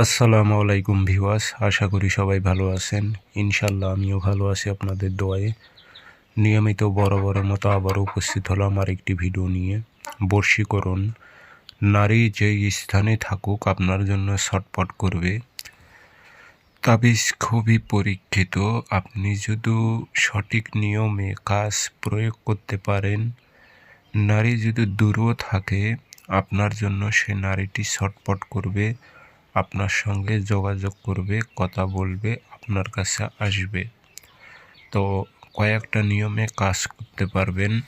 আসসালামু আলাইকুম ভিওয়াস আশা করি সবাই ভালো আছেন। ইনশাল্লাহ আমিও ভালো আছি আপনাদের দোয়ায়। নিয়মিত বড় বড় মতো আবারও উপস্থিত হলাম আর একটি ভিডিও নিয়ে। বর্ষীকরণ, নারী যেই স্থানে থাকুক আপনার জন্য ছটপট করবে। তাবিজ খুবই পরীক্ষিত, আপনি যদি সঠিক নিয়মে কাজ প্রয়োগ করতে পারেন, নারী যদি দূরও থাকে, আপনার জন্য সে নারীটি ছটপট করবে। আপনার সঙ্গে যোগাযোগ করবে, কথা বলবে, আপনার কাছে আসবে। তো কয়েকটা নিয়মে কাজ করতে পারবেন।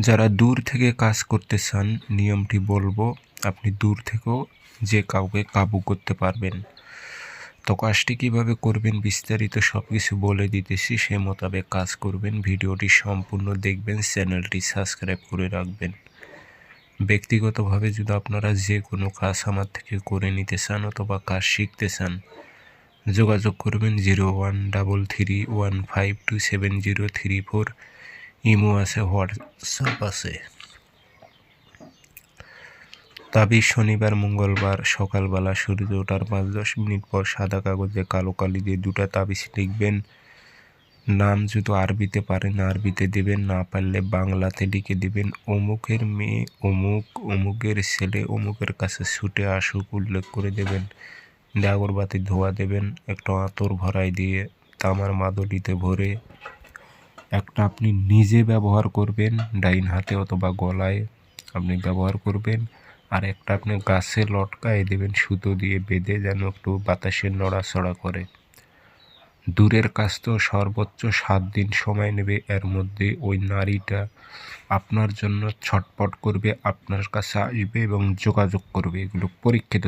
যারা দূর থেকে কাজ করতে চান, নিয়মটি বলব, আপনি দূর থেকেও যে কাউকে কাবু করতে পারবেন। তো কাজটি কীভাবে করবেন বিস্তারিত সব কিছু বলে দিতেছি, সে মোতাবেক কাজ করবেন। ভিডিওটি সম্পূর্ণ দেখবেন, চ্যানেলটি সাবস্ক্রাইব করে রাখবেন। ব্যক্তিগতভাবে যদি আপনারা যে কোনো কাজ আমার থেকে করে নিতে চান অথবা কাজ শিখতে চান, যোগাযোগ করবেন zero one double three one five two seven zero three four, imo আছে, হোয়াটসঅ্যাপ আছে। তাবিজ শনিবার, মঙ্গলবার, সকালবেলা সূর্য ওঠার পাঁচ দশ মিনিট পর সাদা কাগজে কালো কালি দিয়ে দুটা তাবিজ লিখবেন। নাম যদি আরবিতে পারেন, আরবিতে দেবেন, না পারলে বাংলাতে লিখে দিবেন, অমুকের মেয়ে অমুক, অমুকের ছেলে অমুকের কাছে ছুটে আসুক, উল্লেখ করে দেবেন আগরবাতি ধোয়া দেবেন, একটা আতর ভরাই দিয়ে তামার মাদলিতে ভরে, একটা আপনি নিজে ব্যবহার করবেন, ডাইন হাতে অথবা গলায় আপনি ব্যবহার করবেন, আর একটা আপনি গাছে লটকায় দেবেন সুতো দিয়ে বেঁধে যেন একটু বাতাসের নড়াচড়া করে। দূরের কাজ তো সর্বোচ্চ সাত দিন সময় নেবে, এর মধ্যে ওই নারীটা আপনার জন্য ছটপট করবে, আপনার কাছে আসবে এবং যোগাযোগ করবে, এগুলো পরীক্ষিত